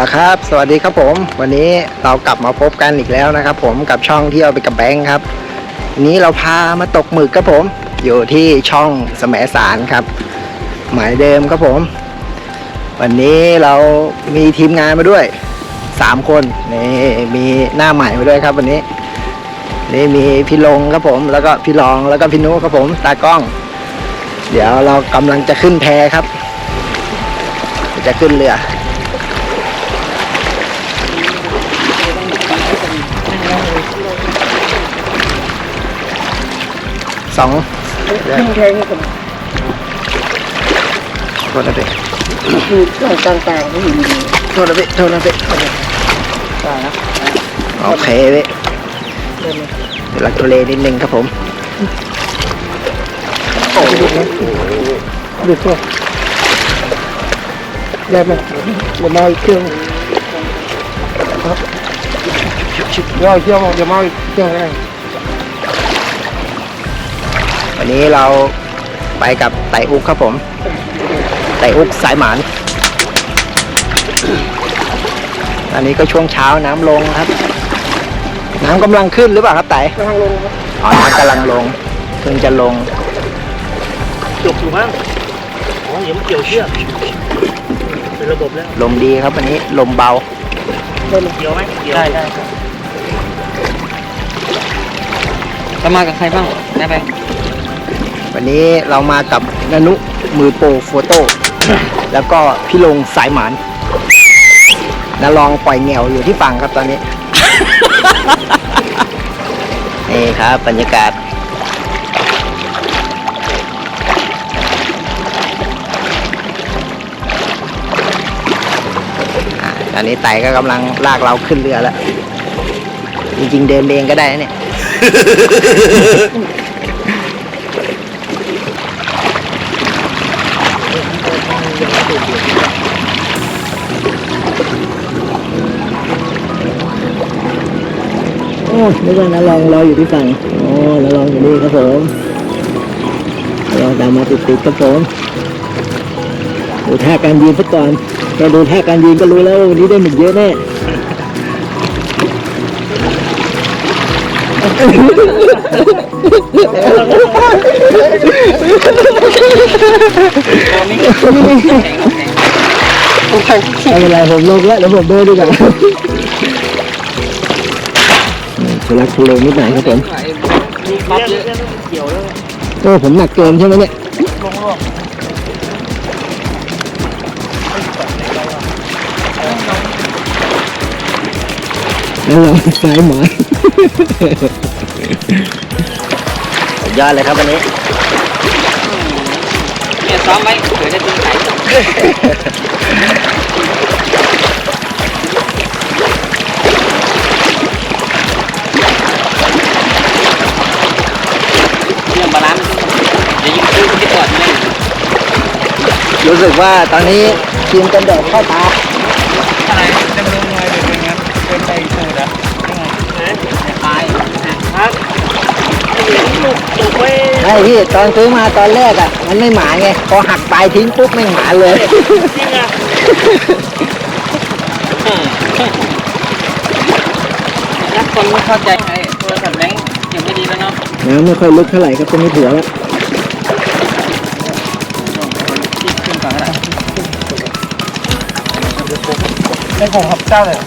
ละครับ สวัสดีครับผม วันนี้เรากลับมาพบกันอีกแล้วนะครับ ผมกับช่องเที่ยวไปกับแบงค์ครับวันนี้เราพามาตกหมึกครับผม อยู่ที่ช่องแสมสารครับ หมายเดิมครับผม วันนี้เรามีทีมงานมาด้วยสามคนนี่มีหน้าใหม่มาด้วยครับ วันนี้ นี่มีพี่ลงครับผม แล้วก็พี่รองแล้วก็พี่นุครับผมตากล้อง เดี๋ยวเรากำลังจะขึ้นแพครับ จะขึ้นเรือ สองขึ้นแทงกับโทษนะพี่คือต่างๆที่อยู่ดีโทษนะพี่โทษนะพี่ๆต่างนะโอเคพี่เดินมาเดี๋ยวเราทุเลนิดนึงครับผมโอ้ดูนะดูตัวได้ไหมเดี๋ยวมาอีกเครื่องครับเดี๋ยวเอาเครื่องเดี๋ยวมาอีกเครื่องแรก วันนี้เราไปกับไต่อุกครับผม ไต่อุกสายหมาน อันนี้ก็ช่วงเช้าน้ำลงครับ น้ำกำลังขึ้นหรือเปล่าครับไต่ทางลงครับอ๋อน้ำกำลังลงเพิ่งจะลงจบอยู่มั้งอ๋อเดี๋ยวมันเกี่ยวเชือกเป็นระบบแล้วลมดีครับวันนี้ลมเบาเดินมาเกี่ยวไหมเกี่ยวได้ได้จะมากับใครบ้างได้ไป วันนี้เรามากับนนุมือโปรโฟโต้แล้วก็พี่ลงสายหมานนลองปล่อยเหงียวอยู่ที่ฝั่งครับตอนนี้ นี่ครับบรรยากาศอ่าตอนนี้ไต่ก็กำลังลากเราขึ้นเรือแล้ว จริงๆเดินเองก็ได้นะเนี่ย นึกว่านาลองรออยู่ที่ฝั่งโอ้นาลองอยู่นี่ครับผมนาลอตามมาติดๆครับผมดูท่าการยืนซะก่อนแค่ดูท่าการยืนก็รู้แล้วว่าวันนี้ได้หมึกเยอะแน่ไม่เป็นไรผมลงแล้วเดี๋ยวผมเดินดีกว่า ทุลักทุเลนิดหน่อยครับผมปั๊บเยอะเกี่ยวแล้วโอ้ผมหนักเกินใช่ไหมเนี่ยลงลงแล้วเราสายหมายยอดเลยครับวันนี้เนี่ยซ้อมไว้เผื่อได้ตึงไข่เรื่องบาลานซ์ อย่ายิงตื้อที่ก่อนเลยรู้สึกว่าตอนนี้ทีมกันแดดเข้าตาอะไรจะลงไงเป็นงั้นเป็นไปสูดอะยังไงตายฮะลูกลูกไว้ใช่พี่ตอนซื้อมาตอนแรกอะ มันไม่หมาไง พอหักปลายทิ้งปุ๊บไม่หมาเลยจริงอะนักคนไม่เข้าใจไอ้โทรศัพท์แบงค์ยังไม่ดีแล้วเนาะน้ำไม่ค่อยลึกเท่าไหร่ครับตรงนี้ถือแล้ว ในของขับเจ้าเลย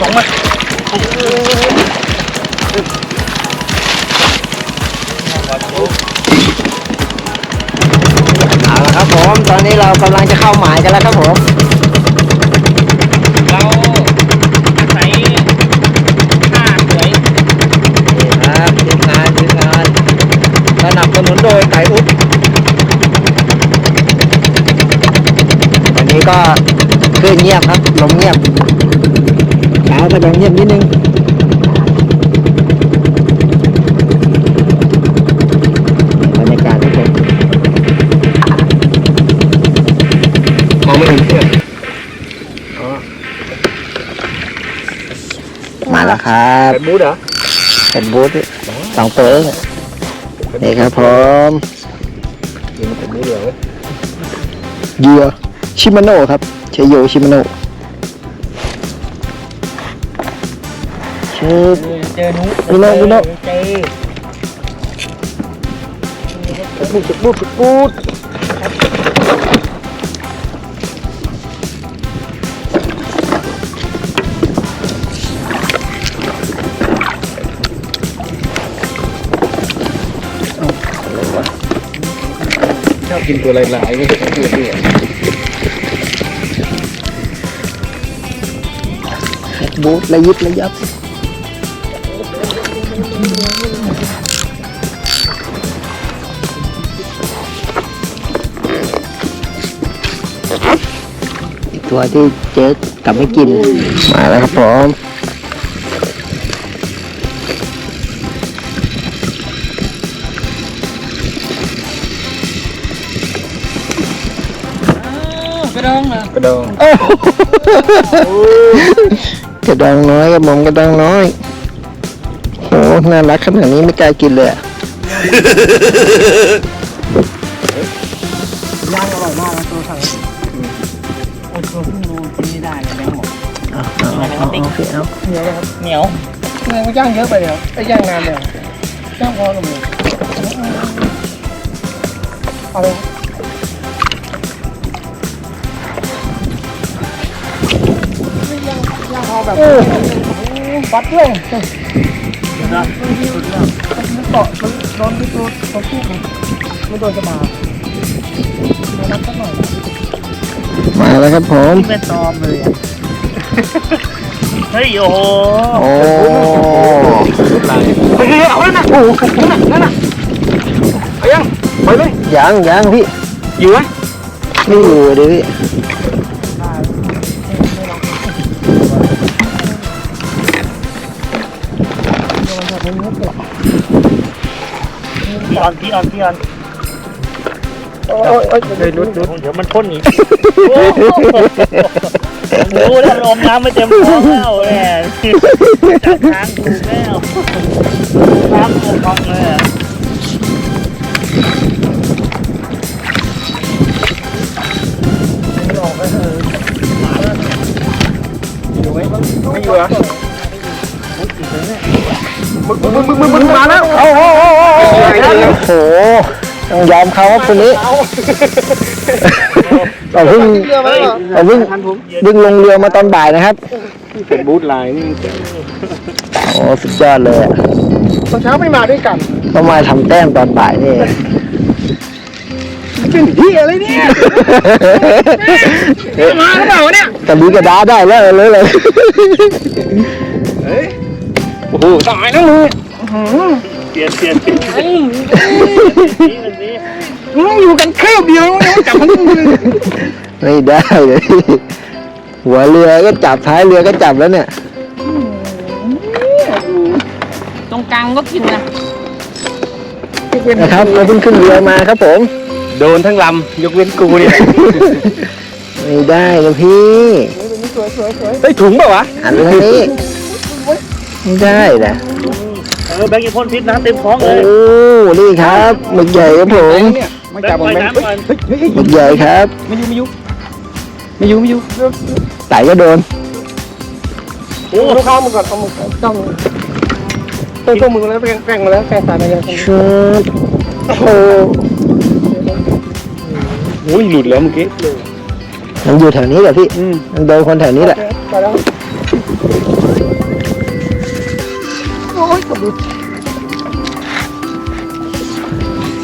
สองมาเอาละครับผม ตอนนี้เรากำลังจะเข้าหมายกันแล้วครับผม เราอาศัยท่าสวย นี่ครับทีมงานทีมงานสนับสนุนโดยไก่อุ๊บวันนี้ ก็คลื่นเงียบครับลมเงียบเช้าก็จะเงียบนิดนึงบรรยากาศครับผมมองไม่เห็นเสื้อมาแล้วครับบูธเหรอเป็นบูธสองตัวเองนี่ครับผมนี่มันเป็นบูธเหลืองเหยื่อ ชิมาโน่ครับชัยโยชิมาโน่เชิญเจอนุพี่โน่พี่โน่ เจอพูดพูดพูดชอบกินตัวหลายๆไม่ชอบตัวเดียว บูทระยิบระยับอีกตัวที่เจ๊กลับไม่กิน มาแล้วครับผมกระดองเหรอกระดอง กระดองน้อยกับผมกระดองน้อยโอ้น่ารักขนาดนี้ไม่กล้ากินเลยอะย่างอร่อยมากนะตัวสั่งโอ้ยตัวเพิ่งรู้กินไม่ได้เลยแบงค์บอกเอาเอาเอาเอาพี่เอาเหนียวเลยครับเหนียวเนื้อย่างเยอะไปเลยครับไอ้ย่างนานเลยย่างพอหรือไม่เอาเลยย่ แบบปัดเรื่องมันเกาะมันโดนที่ตัวตัวคู่มันไม่โดนจะมามารับสักหน่อยมาแล้วครับผมไม่เป็นตอมเลยอะเฮ้ยโอ้โหโอ้เฮ้ยเอาเลยนะโอ้โหนั่นน่ะนั่นน่ะเอายังไปเลยยังยังพี่อยู่ไหมไม่อยู่ดิพี่ พี่ออนพี่ออนพี่ออนโอ้ยโอ้ยเฮ้ยรุดรุดเดี๋ยวมันพ่นอีกโอ้โหรู้แล้วลมน้ำไม่เต็มท้องแล้วแหมจากทางถูกแล้วน้ำตัวฟองเลยอะอยู่ไหมไม่อยู่เหรอมึงมึงมึงมึงมึงมาแล้วโอ้โหโอ้โหโอ้โห โอ้โหต้องยอมเขาครับคนนี้เราเพิ่งเรือมาแล้วเราเพิ่งเพิ่งลงเรือมาตอนบ่ายนะครับเป็นบูธลายนี่โอ้สุดยอดเลยอะตอนเช้าไม่มาด้วยกันต้องมาทำแต้มตอนบ่ายนี่เป็นที่อะไรเนี่ยมาหรือเปล่าเนี่ยกระดีกระดาได้แล้วเลยเลยโอ้โหตายแล้วเลย เปลี่ยนเปลี่ยนเปลี่ยนนี่มันนี่มึงอยู่กันแค่เดียวมึงจับมันมือไม่ได้เลยหัวเรือก็จับท้ายเรือก็จับแล้วเนี่ยตรงกลางก็กินนะนะครับเราเพิ่งขึ้นเรือมาครับผม โดนทั้งลำยกเว้นกูเนี่ยไม่ได้นะพี่สวยสวยสวยเฮ้ยถุงเปล่าวะหันไปทางนี้ไม่ได้นะ ออแบงค์ยังพ่นพิษน้ำเต็มท้องโอ้เลยนี่ครับหมึกใหญ่ครับผมเนี่ยไม่แบจังบค์มันปล่อยแบงน้ำก่อนเฮ้ยเฮ้ยเฮ้ยหมึกใหญ่ครับ ไม่อยู่ไม่อยู่ไม่อยู่ไม่อยู่ไต่ก็โดนโอ้ลูกค้ามึงก่อนเอามึงต้องต้องตัวมึงแล้วแกงแกงมาแล้วแกงสายมายังชุดโอ้โหโอ้ยหลุดแล้วเมื่อกี้มันอยู่แถวนี้แหละพี่อืมมันโดนคนแถวนี้แหละไปแล้ว ยกระดุด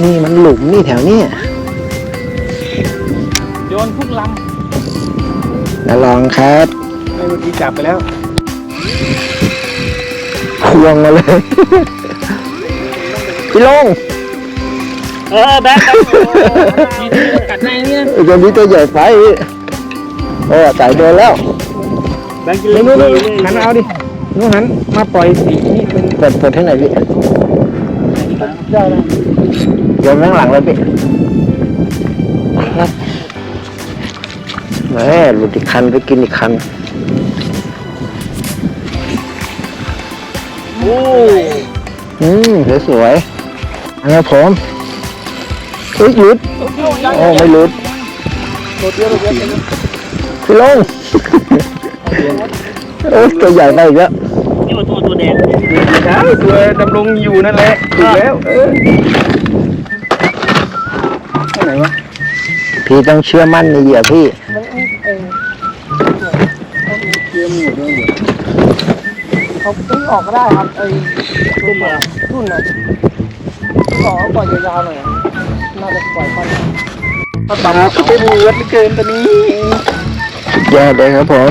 นี่มันหลุมนี่แถวนี้โยนทุกลนะลองครับเมื่อกี้จับไปแล้ว ควงมาเลย พี่ลงเออแบงค์แบงค์โอ้โหำนี่กัดในนี่นะไอ้ตัวนี้ตัวใหญ่ไปพี่โอ้ไต่โดนแล้ว แบงค์กินนู้เล่นนนู้นดีนู้นเลยหันเอาดิ นู้นหันมาปล่อยสีนี่เป็นเปิดเปิดให้หน่อยพี่ได้แล้วโยนข้างหลังเลยพี่แหม่หลุดอีกคันไปกินอีกคันโอ้อืมสวยๆนะครับผมเฮ้ยหลุดโอ้ไม่หลุดตัวเดียวตัวเดียวพี่ลง โอ้ยตัวใหญ่ไปอีกแล้วนี่ว่าตัวตัวแดงใช่ตัวดำรงอยู่นั่นแหละถูกแล้วเออไหนวะพี่ต้องเชื่อมั่นในเหยื่อพี่มันเองเตรียมหมดด้วยหมดเขาตีออกก็ได้ครับไอ้รุ่นน่ะรุ่นน่ะขอปล่อยยาวๆหน่อยน่าจะปล่อยฟันถ้าปั๊มก็เป็นเลือดเหลือเกินตอนนี้ยอดเลยครับผม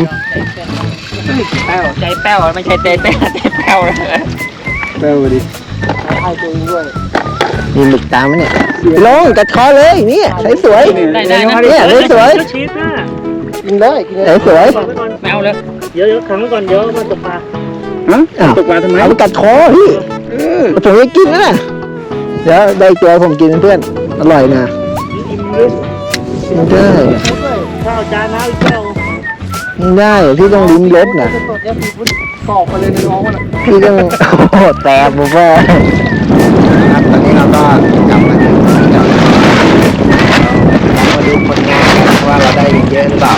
แป้วใจแป้วไม่ใช่ใจแป้วใจแป้วเลยแปลว่าดิให้ตัวเองด้วยมีหมึกตามไหมเนี่ยพี่ลงกัดคอเลยเนี่ยใสสวยได้ได้นะเนี่ยใสสวยชีสนะกินได้กินใสได้สวยแมวเลยเดี๋ยวเดี๋ยวขังไว้ก่อนเดี๋ยวมันตกปลาฮะอ้าวตกปลาทำไมเอาไปกัดคอพี่เออผมจะกินนะน่ะเดี๋ยวได้ตัวผมกินเพื่อนอร่อยนะอิ่มเลยไม่ได้พูดด้วยข้าวจานน้ำอีกแก้ว ไม่ได้พี่ต้องลิ้มรสนะจะตรวจเอฟซีพุทตอกมาเลยในน้องมันอะพี่ต้องโอ้โหแตกผมว่าครับตอนนี้เราก็กลับมาถึงที่จอดรถเรามาดูผลงานกันว่าเราได้เยอะหรือเปล่า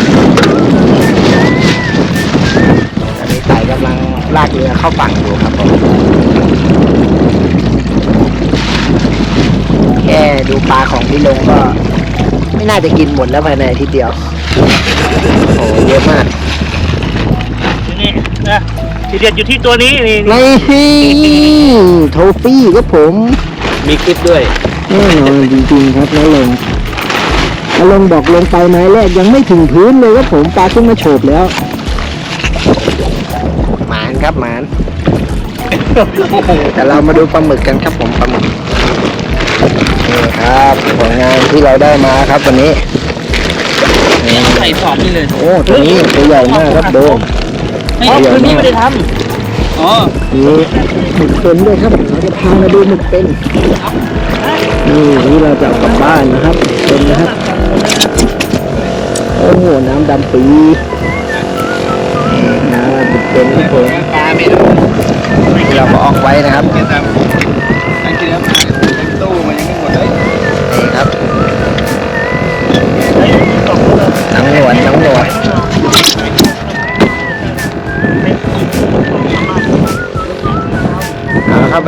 ตอนนี้ไต่กำลังลากเรือเข้าฝั่งอยู่ครับผมแค่ดูปลาของพี่ลงก็ ไม่น่าจะกินหมดแล้วภายในอาทิตย์เดียว โอ้โหเยอะมากนี่นะทีเด็ดอยู่ที่ตัวนี้นี่นี่โทฟี่ครับผม มีคลิปด้วยแน่นอนจริงๆครับน้าลงน้าลงบอกลงไปไม้แรกยังไม่ถึงพื้นเลยครับผมปลาขึ้นมาโฉบแล้วหมานครับหมานแต่เรามาดูปลาหมึกกันครับผมปลาหมึกนี่ครับผลงานที่เราได้มาครับวันนี้ นี่ใส่สอบนี่เลยโอ้ตัวนี้ตัวใหญ่มากครับโดมอ๋อคืนนี้ไม่ได้ทำอ๋อมีหมึกเป็นด้วยครับเราจะพามาดูหมึกเป็นนี่นี่เราจะเอากลับบ้านนะครับเป็นนะครับโอ้โหน้ำดำปีนี่นะหมึกเป็นครับผมปลาไม่รู้ที่เรามาออกไว้นะครับ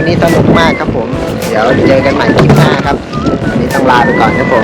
วันนี้สนุกมากครับผม เดี๋ยวเจอกันใหม่คลิปหน้าครับ วันนี้ต้องลาไปก่อนครับผม